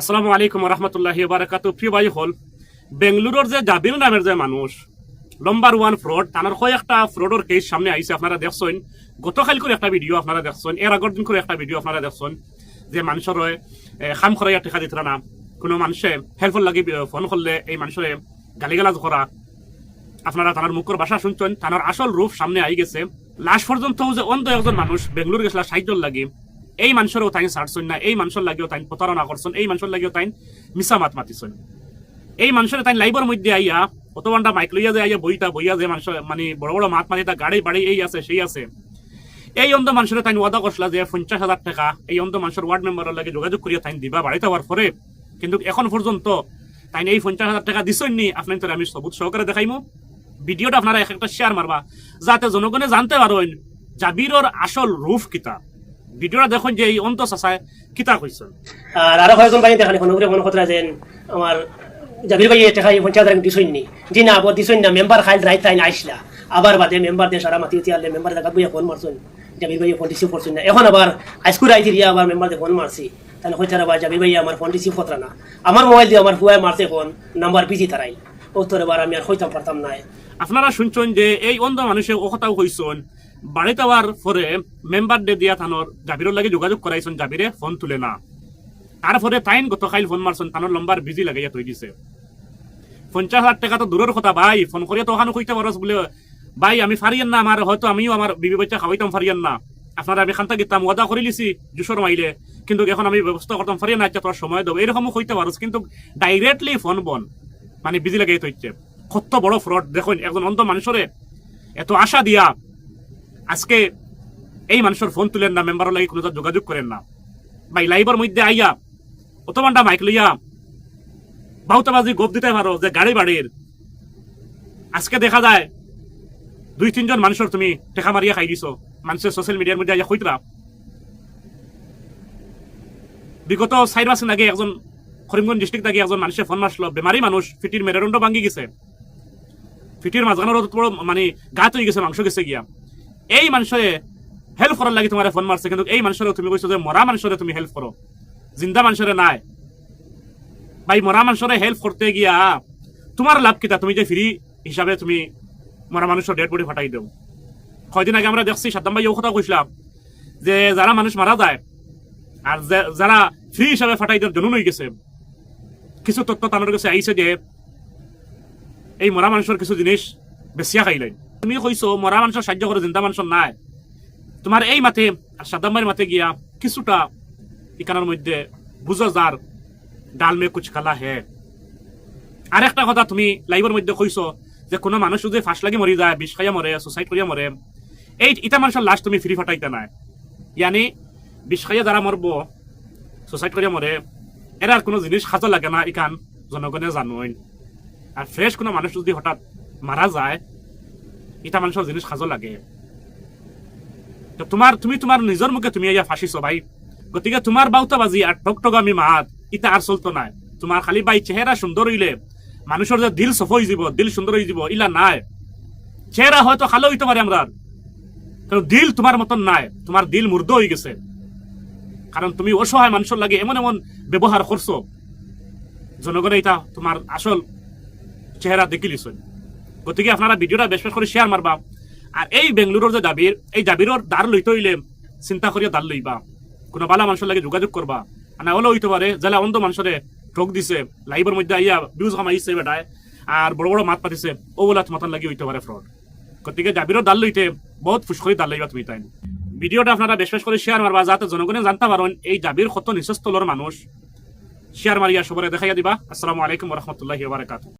আসসালামু আলাইকুম রহমতুল্লাহ বারাকাতু প্রিয় ভাই হল, বেঙ্গলুরুর যে জাবিল নামের যে মানুষ নম্বর ওয়ান ফ্রড তার কয়েকটা ফ্রডের কেস সামনে আইছে আপনারা দেখছেন? গতকাল করে একটা ভিডিও আপনারা দেখছেন, এর আগের দিন করে একটা ভিডিও আপনারা দেখছেন, যে মানুষের খাম খরাইয়া টেকা দিত না, কোনো মানুষে হেল্পর লাগি ফোন করলে এই মানুষের গালিগালাজ করা। আপনারা তার মুখের ভাষা শুনছেন তার আসল রূপ সামনে আই গেছে। লাস্ট পর্যন্ত যে অন্ধ একজন মানুষ বেঙ্গলুরু গেছিল সাহায্য লাগি। এই মানুষেরও তাই ছাড়ছেন না, এই মানুষের লাগিও তাই প্রতারণা করছেন এই মানুষের লাগিও তাই মিছা মাত মাতিছেন এই মানুষের তাই লাইভের মধ্যে আইয়া অত ঘণ্টা মাইক লইয়া যে আইয়া বইটা, বইয়া যে মানুষ মানে বড় বড় মাত মাতি তা গাড়ি বাড়ি এই আছে, সেই আছে। এই অন্ধ মানুষের তাই ওয়াদা করছিল যে পঞ্চাশ হাজার টাকা, এই অন্ধ মানুষের ওয়ার্ড মেম্বারের লাগে যোগাযোগ করিয়া তাই দিবা, বাড়িতে হওয়ার পরে। কিন্তু এখন পর্যন্ত তাই এই পঞ্চাশ হাজার টাকা দিছেন নি আপনার তো আমি সবুজ সহকারে দেখাইমু। ভিডিওটা আপনারা এক একটা শেয়ার মারবা, যাতে জনগণে জানতে পারেন জাবিরর আসল রূপ কিতা। ভিডিওটা দেখুন যে এই অন্ত চাচায় কিতা কইছেন? আর আরও কয়েকজন ভাই দেখানি কোনো মনে কথা যেন আমার জাবির ভাই এটা খাই পঞ্চায়েত আমি দিছই নি। জি না আবার দিছই না মেম্বার খাইল রাইত তাই আইসলা। আবার বাদে মেম্বার দিয়ে সারা মাতি আলে মেম্বার দেখা বইয়া ফোন মারছুন। জাবির ভাই ফোন রিসিভ করছুন না। এখন আবার হাইস্কুল আইতি দিয়া আবার মেম্বার দিয়ে ফোন মারছি। তাহলে হইতে আবার জাবির ভাই আমার ফোন রিসিভ করতে না। আমার মোবাইল দিয়ে আমার হুয়ায় মারছে ফোন নাম্বার বিজি তারাই ও তোর এবার আমি আর হইতাম পারতাম না। আপনারা শুনছেন যে এই অন্ধ মানুষে ও কথাও কইছেন বাড়িতে হওয়ার পরে মেম্বার ডে দিয়া থানোর জাবিরের লাগে যোগাযোগ করাইছেন, জাবিরে ফোন তুলে না। তারপরে তাইন গতকাল ফোন মারছেন তানোর লম্বার বিজি লাগাইয়া তৈ দিছে। পঞ্চাশ হাজার টাকা তো দূরের কথা, ভাই ফোন করিয়া তো ওখানে কইতে পারস বলে, ভাই, আমি ফারিয়ান না, আমার হয়তো আমিও আমার বিবি বাচ্চা খাওয়াইতাম ফারিয়ান না। আপনারা আমি খান্তা গিতাম ওয়াদা করে লিছি, জুসর মাইলে, কিন্তু এখন আমি ব্যবস্থা করতাম ফারিয়ান না তোর সময় দেবো। এরকমও কইতে পারস, কিন্তু ডাইরেক্টলি ফোন বন মানে বিজি লাগাই তৈছে কত বড় ফ্রড দেখুন, একজন অন্ধ মানুষরে এত আশা দিয়া আজকে এই মানুষের ফোন তুলেন না মেম্বারের লাগে কোনো যোগাযোগ করেন না। ভাই লাইভের মধ্যে আইয়া অতমানটা মাইক লইয়া, বাউতাবাজি গোপ দিতে পারো যে গাড়ি বাড়ির। আজকে দেখা যায়, দুই, তিনজন মানুষের তুমি টেকা মারিয়া খাই দিছো। মানুষের সোশ্যাল মিডিয়ার মধ্যে আইয়া কইতরা বিগত চার মাস আগে একজন করিমগঞ্জ ডিস্ট্রিক্ট আগে একজন মানুষের ফোন মারছিল বেমারি মানুষ ফিটির মেরুদণ্ড ভাঙ্গি গেছে। ফিটির মাঝখানের অত মানে গাত হয়ে গেছে, মাংস গেছে গিয়া। এই মানুষে হেল্প করার লাগে তোমার ফোন মারছে, কিন্তু এই মানুষের তুমি কইছো যে মরা মানুষের তুমি হেল্প করো। জিন্দা মানুষের নাই। ভাই মরা মানুষের হেল্প করতে গিয়া তোমার লাভ কিতা? তুমি যে ফ্রি হিসাবে তুমি মরা মানুষের ডেড বডি ফাটাই দেও। কয়দিন আগে আমরা দেখছি, সাদ্দাম ভাই ও কথা কইছিলাম যে যারা মানুষ মারা যায় আর যারা ফ্রি হিসাবে ফাটাই দেওয়ার জন্য হয়ে গেছে। কিছু তথ্য তানোর কাছে আইছে যে এই মরা মানুষের কিছু জিনিস বেছিয়া খাইলেন তুমি কইছো মরা মানুষের সাহায্য করে জিন্দা মানুষের নাই। তোমার এই মাঠে আর সাদ্দাম্বাইয়ের মাঠে গিয়া, কিছুটা ইকানোর মধ্যে বুঝো যার ডাল মে কুচ কালা হে। আর একটা কথা তুমি লাইভের মধ্যে কইছো, যে কোনো মানুষ যদি ফাঁস লাগি মরি যায়, বিষ খাইয়া মরে সুসাইড করিয়া মরে এই ইটা মানুষের লাশ তুমি ফ্রি ফাটাইতে নাই। ইয়ানি, বিষ খাইয়া যারা মরবো সুসাইড করিয়া মরে এরার কোনো জিনিস সাজা লাগে না ইকান জনগণে জানোই। আর ফ্রেশ কোনো মানুষ যদি হঠাৎ মারা যায় এটা মানুষের জিনিস সাজো লাগে। তো তোমার তুমি তোমার নিজের মুখে তুমি ইয়া ফাঁসিছো ভাই গতিকে তোমার বাউতাবাজি আর টকটগামি মাত, ইটা আর চলতো নাই। তোমার খালি ভাই চেহারা সুন্দর হইলে মানুষের যে দিল সফ হয়ে যাব, দিল সুন্দর হয়ে যাব, ইলা নাই। চেহারা হয়তো খালো হইতে পারে আমরা কারণ দিল তোমার মতন নাই তোমার দিল মুর্দ হয়ে গেছে। কারণ তুমি অসহায় মানুষের লাগে এমন এমন ব্যবহার করছ জনগণে এটা তোমার আসল চেহারা দেখিলিছ গতিকে আপনারা ভিডিওটা বেশ বেশ করে শেয়ার মারবা। আর এই বেঙ্গলুরুর যে দাবির এই দ্বার লইতে হইলে চিন্তা করিয়া দ্বার লইবা। কোনো বালা মানুষের লাগে যোগাযোগ করবা আর না হলেও হইতে পারে যারা অন্ধ মানুষরে ঠক দিছে লাইভের মধ্যে আইয়া ভিউজ কামাইছে বেটায় আর বড় বড় মাত পাতিছে ও বলা তোমার লাগি হইতে পারে ফ্রড গতিকে দ্বার লইতে বহুত ফুসকরি দ্বার লইবা তুমি তাই ভিডিওটা আপনারা বেশ বেশ করে শেয়ার মারবা, যাতে জনগণে জানতে পারেন এই দাবির কত নিচস্থলের মানুষ। শেয়ার মারিয়া সবরে দেখাইয়া দিবা। আসসালামু আলাইকুম রহমতুল্লাহি বারাকাতুহ।